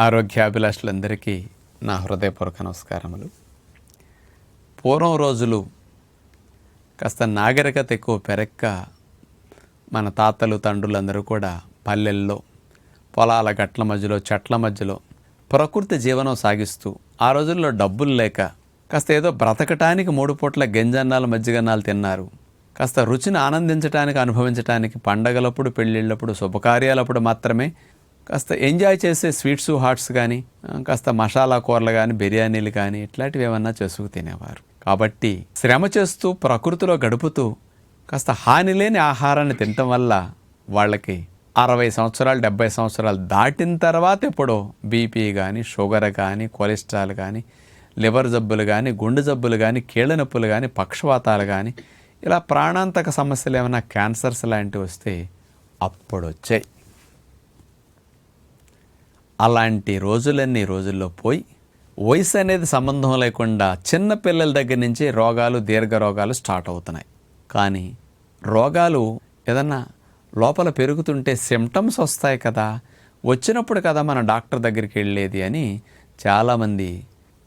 ఆరోగ్యాభిలాషులందరికీ నా హృదయపూర్వక నమస్కారములు. పూర్వం రోజులు కాస్త నాగరికత ఎక్కువ పెరక్క మన తాతలు తండ్రులందరూ కూడా పల్లెల్లో పొలాల గట్ల మధ్యలో చెట్ల మధ్యలో ప్రకృతి జీవనం సాగిస్తూ ఆ రోజుల్లో డబ్బులు లేక కాస్త ఏదో బ్రతకటానికి మూడు పూట్ల గంజన్నాలు మజ్జిగన్నాలు తిన్నారు. కాస్త రుచిని ఆనందించడానికి అనుభవించడానికి పండగలప్పుడు పెళ్ళిళ్ళప్పుడు శుభకార్యాలప్పుడు మాత్రమే కాస్త ఎంజాయ్ చేసే స్వీట్స్ హాట్స్ కానీ కాస్త మసాలా కూరలు కానీ బిర్యానీలు కానీ ఇట్లాంటివి ఏమన్నా చేసుకు తినేవారు. కాబట్టి శ్రమ చేస్తూ ప్రకృతిలో గడుపుతూ కాస్త హాని లేని ఆహారాన్ని తినటం వల్ల వాళ్ళకి అరవై సంవత్సరాలు డెబ్బై సంవత్సరాలు దాటిన తర్వాత ఎప్పుడో బీపీ కానీ షుగర్ కానీ కొలెస్ట్రాల్ కానీ లివర్ జబ్బులు కానీ గుండె జబ్బులు కానీ కీళ్ళ నొప్పులు కానీ పక్షవాతాలు కానీ ఇలా ప్రాణాంతక సమస్యలు ఏమైనా క్యాన్సర్స్ లాంటివి వస్తే అప్పుడు వచ్చాయి. అలాంటి రోజులన్నీ రోజుల్లో పోయి వయసు అనేది సంబంధం లేకుండా చిన్న పిల్లల దగ్గర నుంచి రోగాలు దీర్ఘ రోగాలు స్టార్ట్ అవుతున్నాయి. కానీ రోగాలు ఏదన్నా లోపల పెరుగుతుంటే సిమ్టమ్స్ వస్తాయి కదా. వచ్చినప్పుడు కదా మన డాక్టర్ దగ్గరికి వెళ్ళేది అని చాలామంది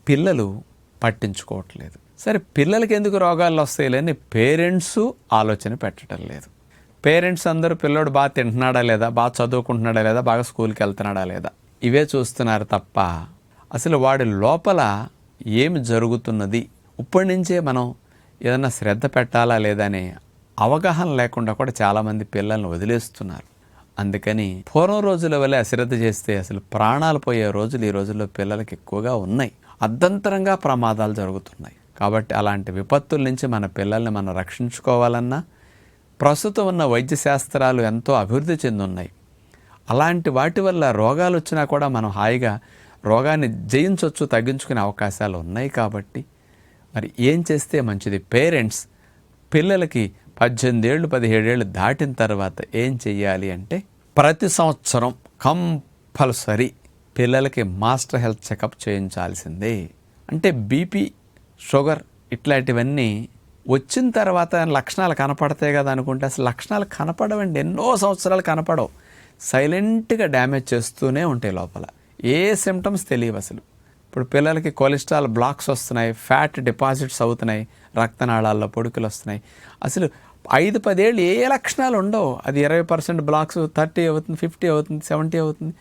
పిల్లలు పట్టించుకోవట్లేదు. సరే పిల్లలకి ఎందుకు రోగాలు వస్తాయిలేని పేరెంట్స్ ఆలోచన పెట్టడం లేదు. పేరెంట్స్ అందరూ పిల్లోడు బాగా తింటున్నాడా లేదా? బాగా చదువుకుంటున్నాడా లేదా? బాగా స్కూల్కి వెళ్తున్నాడా లేదా? ఇవే చూస్తున్నారు తప్ప అసలు వాడి లోపల ఏమి జరుగుతున్నది? ఇప్పటి నుంచే మనం ఏదైనా శ్రద్ధ పెట్టాలా లేదనే అవగాహన లేకుండా కూడా చాలామంది పిల్లల్ని వదిలేస్తున్నారు. అందుకని పూర్వం రోజుల వల్ల అశ్రద్ధ చేస్తే అసలు ప్రాణాలు పోయే రోజులు ఈ రోజుల్లో పిల్లలకి ఎక్కువగా ఉన్నాయి. అర్ధంతరంగా ప్రమాదాలు జరుగుతున్నాయి. కాబట్టి అలాంటి విపత్తుల నుంచి మన పిల్లల్ని మనం రక్షించుకోవాలన్నా ప్రస్తుతం ఉన్న వైద్య శాస్త్రాలు ఎంతో అభివృద్ధి చెందున్నాయి. అలాంటి వాటి వల్ల రోగాలు వచ్చినా కూడా మనం హాయిగా రోగాన్ని జయించవచ్చు తగ్గించుకునే అవకాశాలు ఉన్నాయి కాబట్టి. మరి ఏం చేస్తే మంచిది? పేరెంట్స్ పిల్లలకి పద్దెనిమిది ఏళ్ళు పదిహేడేళ్ళు దాటిన తర్వాత ఏం చెయ్యాలి అంటే ప్రతి సంవత్సరం కంపల్సరీ పిల్లలకి మాస్టర్ హెల్త్ చెకప్ చేయించాల్సిందే. అంటే బీపీ షుగర్ ఇట్లాంటివన్నీ వచ్చిన తర్వాత లక్షణాలు కనపడతాయి కదా అనుకుంటే అసలు లక్షణాలు కనపడవండి. ఎన్నో సంవత్సరాలు కనపడవు. సైలెంట్గా డ్యామేజ్ చేస్తూనే ఉంటాయి లోపల. ఏ సిమ్టమ్స్ తెలియవు అసలు. ఇప్పుడు పిల్లలకి కొలెస్ట్రాల్ బ్లాక్స్ వస్తున్నాయి ఫ్యాట్ డిపాజిట్స్ అవుతున్నాయి రక్తనాళాల్లో పొడుకులు వస్తున్నాయి. అసలు ఐదు పదేళ్ళు ఏ లక్షణాలు ఉండవు. అది ఇరవై పర్సెంట్ బ్లాక్స్ థర్టీ అవుతుంది ఫిఫ్టీ అవుతుంది సెవెంటీ అవుతుంది.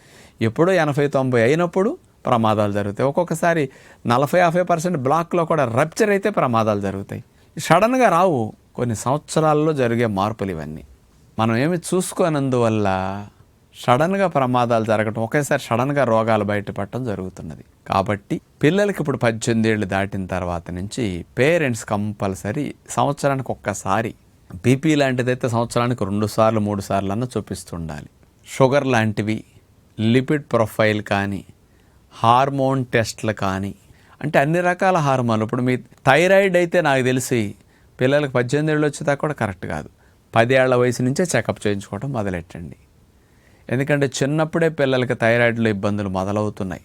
ఎప్పుడో ఎనభై తొంభై అయినప్పుడు ప్రమాదాలు జరుగుతాయి. ఒక్కొక్కసారి నలభై యాభై పర్సెంట్ బ్లాక్లో కూడా రప్చర్ అయితే ప్రమాదాలు జరుగుతాయి. సడన్గా రావు. కొన్ని సంవత్సరాల్లో జరిగే మార్పులు ఇవన్నీ. మనం ఏమి చూసుకోనందువల్ల సడన్గా ప్రమాదాలు జరగటం ఒకేసారి సడన్గా రోగాలు బయటపడటం జరుగుతున్నది. కాబట్టి పిల్లలకి ఇప్పుడు పద్దెనిమిది ఏళ్ళు దాటిన తర్వాత నుంచి పేరెంట్స్ కంపల్సరీ సంవత్సరానికి ఒక్కసారి బీపీ లాంటిదైతే సంవత్సరానికి రెండు సార్లు మూడు సార్లు అన్న చూపిస్తుండాలి. షుగర్ లాంటివి లిపిడ్ ప్రొఫైల్ కానీ హార్మోన్ టెస్ట్లు కానీ అంటే అన్ని రకాల హార్మోన్లు. ఇప్పుడు మీ థైరాయిడ్ అయితే నాకు తెలిసి పిల్లలకు పద్దెనిమిది ఏళ్ళు వచ్చేదాకా కూడా కరెక్ట్ కాదు. పదేళ్ళ వయసు నుంచే చెకప్ చేయించుకోవడం మొదలెట్టండి. ఎందుకంటే చిన్నప్పుడే పిల్లలకి థైరాయిడ్లో ఇబ్బందులు మొదలవుతున్నాయి.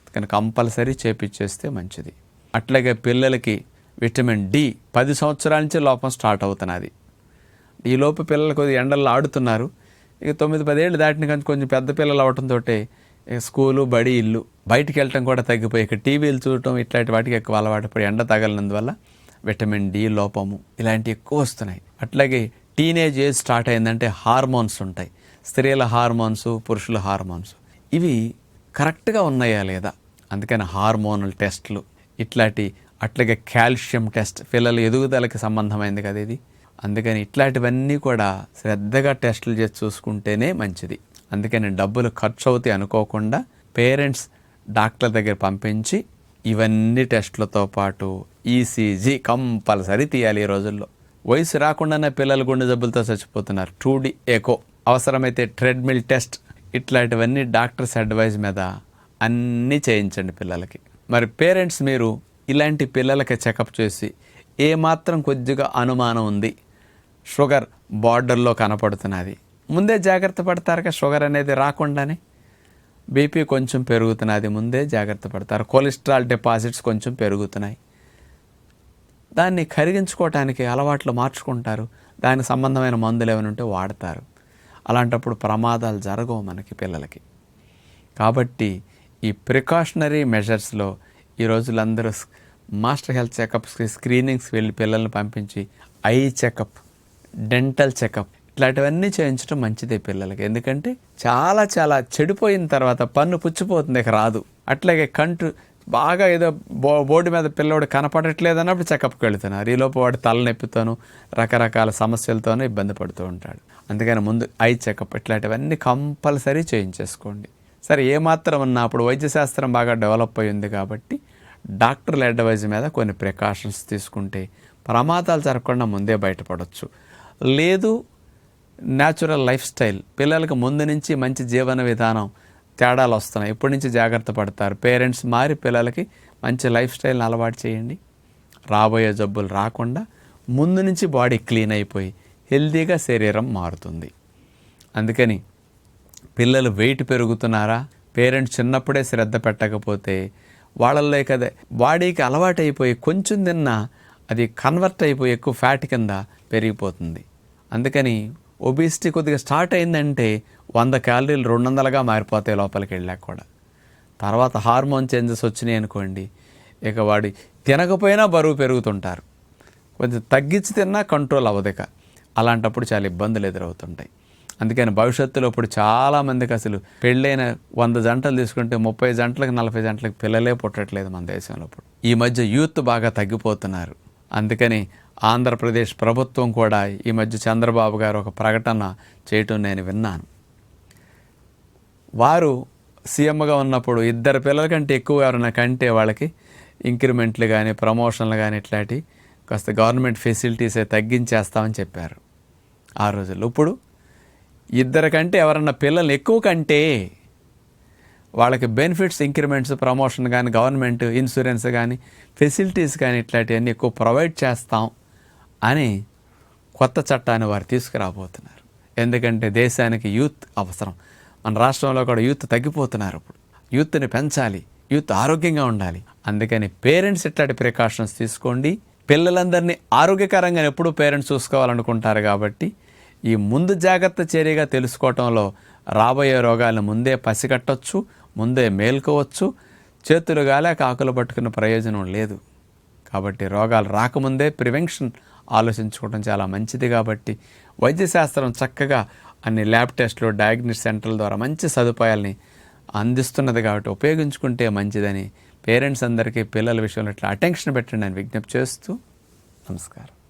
అందుకని కంపల్సరీ చేపించేస్తే మంచిది. అట్లాగే పిల్లలకి విటమిన్ డి పది సంవత్సరాల నుంచి లోపం స్టార్ట్ అవుతున్నది. ఈ పిల్లలు కొద్దిగా ఎండల్లో ఆడుతున్నారు. ఇక తొమ్మిది పదేళ్ళు దాటిన కానీ కొంచెం పెద్ద పిల్లలు అవడంతో స్కూలు బడి ఇల్లు బయటికి వెళ్ళటం కూడా తగ్గిపోయి ఇక టీవీలు చూడటం ఇట్లాంటి వాటికి ఎక్కువ అలవాటు పడి ఎండ తగలినందువల్ల విటమిన్ డి లోపము ఇలాంటివి ఎక్కువ వస్తున్నాయి. అట్లాగే టీనేజ్ ఏజ్ స్టార్ట్ అయిందంటే హార్మోన్స్ ఉంటాయి. స్త్రీల హార్మోన్స్ పురుషుల హార్మోన్స్. ఇవి కరెక్ట్గా ఉన్నాయా లేదా? అందుకని హార్మోనల్ టెస్ట్లు ఇట్లాంటి అట్లాగే కాల్షియం టెస్ట్ పిల్లల ఎదుగుదలకి సంబంధమైంది కదా ఇది. అందుకని ఇట్లాంటివన్నీ కూడా శ్రద్ధగా టెస్టులు చేసి చూసుకుంటేనే మంచిది. అందుకని డబ్బులు ఖర్చు అవుతాయి అనుకోకుండా పేరెంట్స్ డాక్టర్ దగ్గర పంపించి ఇవన్నీ టెస్టులతో పాటు ఈసీజీ కంపల్సరీ తీయాలి ఈ రోజుల్లో. వయసు రాకుండానే పిల్లలు గుండె జబ్బులతో చచ్చిపోతున్నారు. Two D echo. అవసరమైతే ట్రెడ్మిల్ టెస్ట్ ఇట్లాంటివన్నీ డాక్టర్స్ అడ్వైజ్ మీద అన్నీ చేయించండి పిల్లలకి. మరి పేరెంట్స్ మీరు ఇలాంటి పిల్లలకి చెకప్ చేసి ఏమాత్రం కొద్దిగా అనుమానం ఉంది. షుగర్ బార్డర్లో కనపడుతున్నది. ముందే జాగ్రత్త పడతారుగా షుగర్ అనేది రాకుండానే? బీపీ కొంచెం పెరుగుతున్నది ముందే జాగ్రత్త పడతారు. కొలెస్ట్రాల్ డిపాజిట్స్ కొంచెం పెరుగుతున్నాయి. దాన్ని కరిగించుకోవటానికి అలవాట్లు మార్చుకుంటారు. దానికి సంబంధమైన మందులు ఏమైనా ఉంటే వాడతారు. అలాంటప్పుడు ప్రమాదాలు జరగవు మనకి పిల్లలకి. కాబట్టి ఈ ప్రికాషనరీ మెజర్స్లో ఈ రోజుల్లో అందరూ మాస్టర్ హెల్త్ చెకప్స్కి స్క్రీనింగ్స్ వెళ్ళి పిల్లల్ని పంపించి ఐ చెకప్ డెంటల్ చెకప్ ఇట్లాంటివన్నీ చేయించడం మంచిదే పిల్లలకి. ఎందుకంటే చాలా చాలా చెడిపోయిన తర్వాత పన్ను పుచ్చిపోతుంది ఇక రాదు. అట్లాగే కంటు బాగా ఏదో బో బోర్డు మీద పిల్లోడు కనపడట్లేదు అన్నప్పుడు చెకప్కి వెళుతున్నారు ఈలోపు వాడు తలనొప్పితోనూ రకరకాల సమస్యలతోనూ ఇబ్బంది పడుతూ ఉంటాడు. అందుకని ముందు ఐ చెకప్ ఇట్లాంటివన్నీ కంపల్సరీ చేయించేసుకోండి. సరే ఏమాత్రం ఉన్నా అప్పుడు వైద్యశాస్త్రం బాగా డెవలప్ అయింది కాబట్టి డాక్టర్ల అడ్వైజ్ మీద కొన్ని ప్రికాషన్స్ తీసుకుంటే ప్రమాదాలు జరగకుండా ముందే బయటపడవచ్చు లేదు న్యాచురల్ లైఫ్ స్టైల్ పిల్లలకు ముందు నుంచి మంచి జీవన విధానం తేడాలు వస్తున్నాయి. ఇప్పటి నుంచి జాగ్రత్త పడతారు? పేరెంట్స్ మారి పిల్లలకి మంచి లైఫ్ స్టైల్ని అలవాటు చేయండి. రాబోయే జబ్బులు రాకుండా ముందు నుంచి బాడీ క్లీన్ అయిపోయి హెల్తీగా శరీరం మారుతుంది. అందుకని పిల్లలు వెయిట్ పెరుగుతున్నారా? పేరెంట్స్ చిన్నప్పుడే శ్రద్ధ పెట్టకపోతే వాళ్ళల్లో కదా బాడీకి అలవాటు అయిపోయి కొంచెం తిన్నా అది కన్వర్ట్ అయిపోయి ఎక్కువ ఫ్యాట్ కింద పెరిగిపోతుంది. అందుకని ఒబేసిటీ కొద్దిగా స్టార్ట్ అయిందంటే వంద క్యాలరీలు రెండు వందలుగా మారిపోతాయి లోపలికి వెళ్ళాక కూడా. తర్వాత హార్మోన్ చేంజెస్ వచ్చినాయి అనుకోండి ఇక వాడి తినకపోయినా బరువు పెరుగుతుంటారు. కొంచెం తగ్గించి తిన్నా కంట్రోల్ అవ్వదు ఇక. అలాంటప్పుడు చాలా ఇబ్బందులు ఎదురవుతుంటాయి. అందుకని భవిష్యత్తులో ఇప్పుడు చాలామందికి అసలు పెళ్ళైన వంద జంటలు తీసుకుంటే ముప్పై జంటలకు నలభై జంటలకు పిల్లలే పుట్టట్లేదు మన దేశంలో ఇప్పుడు. ఈ మధ్య యూత్ బాగా తగ్గిపోతున్నారు. అందుకని ఆంధ్రప్రదేశ్ ప్రభుత్వం కూడా ఈ మధ్య చంద్రబాబు గారు ఒక ప్రకటన చేయటం నేను విన్నాను. వారు సీఎంగా ఉన్నప్పుడు ఇద్దరు పిల్లల కంటే ఎక్కువ ఎవరైనా కంటే వాళ్ళకి ఇంక్రిమెంట్లు కానీ ప్రమోషన్లు కానీ ఇట్లాంటి కాస్త గవర్నమెంట్ ఫెసిలిటీసే తగ్గించేస్తామని చెప్పారు. ఆ రోజుల్లో ఇప్పుడు ఇద్దరు కంటే ఎవరన్నా పిల్లలు ఎక్కువ కంటే వాళ్ళకి బెనిఫిట్స్ ఇంక్రిమెంట్స్ ప్రమోషన్ కానీ గవర్నమెంట్ ఇన్సూరెన్స్ కానీ ఫెసిలిటీస్ కానీ ఇట్లాంటివన్నీ ఎక్కువ ప్రొవైడ్ చేస్తాం. అని కొత్త చట్టాన్ని వారు తీసుకురాబోతున్నారు. ఎందుకంటే దేశానికి యూత్ అవసరం. మన రాష్ట్రంలో కూడా యూత్ తగ్గిపోతున్నారు ఇప్పుడు. యూత్ని పెంచాలి. యూత్ ఆరోగ్యంగా ఉండాలి. అందుకని పేరెంట్స్ ఇట్లాంటి ప్రికాషన్స్ తీసుకోండి. పిల్లలందరినీ ఆరోగ్యకరంగా ఎప్పుడూ పేరెంట్స్ చూసుకోవాలనుకుంటారు కాబట్టి ఈ ముందు జాగ్రత్త చర్యగా తెలుసుకోవటంలో రాబోయే రోగాలను ముందే పసిగట్టవచ్చు ముందే మేల్కోవచ్చు. చేతులు గాలే కాకులు పట్టుకున్న ప్రయోజనం లేదు. కాబట్టి రోగాలు రాకముందే ప్రివెన్షన్ ఆలోచించుకోవడం చాలా మంచిది కాబట్టి వైద్యశాస్త్రం చక్కగా అన్ని ల్యాబ్ టెస్ట్లు డయాగ్నోస్ సెంటర్ల ద్వారా మంచి సదుపాయాల్ని అందిస్తున్నది కాబట్టి ఉపయోగించుకుంటే మంచిదని పేరెంట్స్ అందరికీ పిల్లల విషయంలో ఇట్లా అటెన్షన్ పెట్టండి అని విజ్ఞప్తి చేస్తూ నమస్కారం.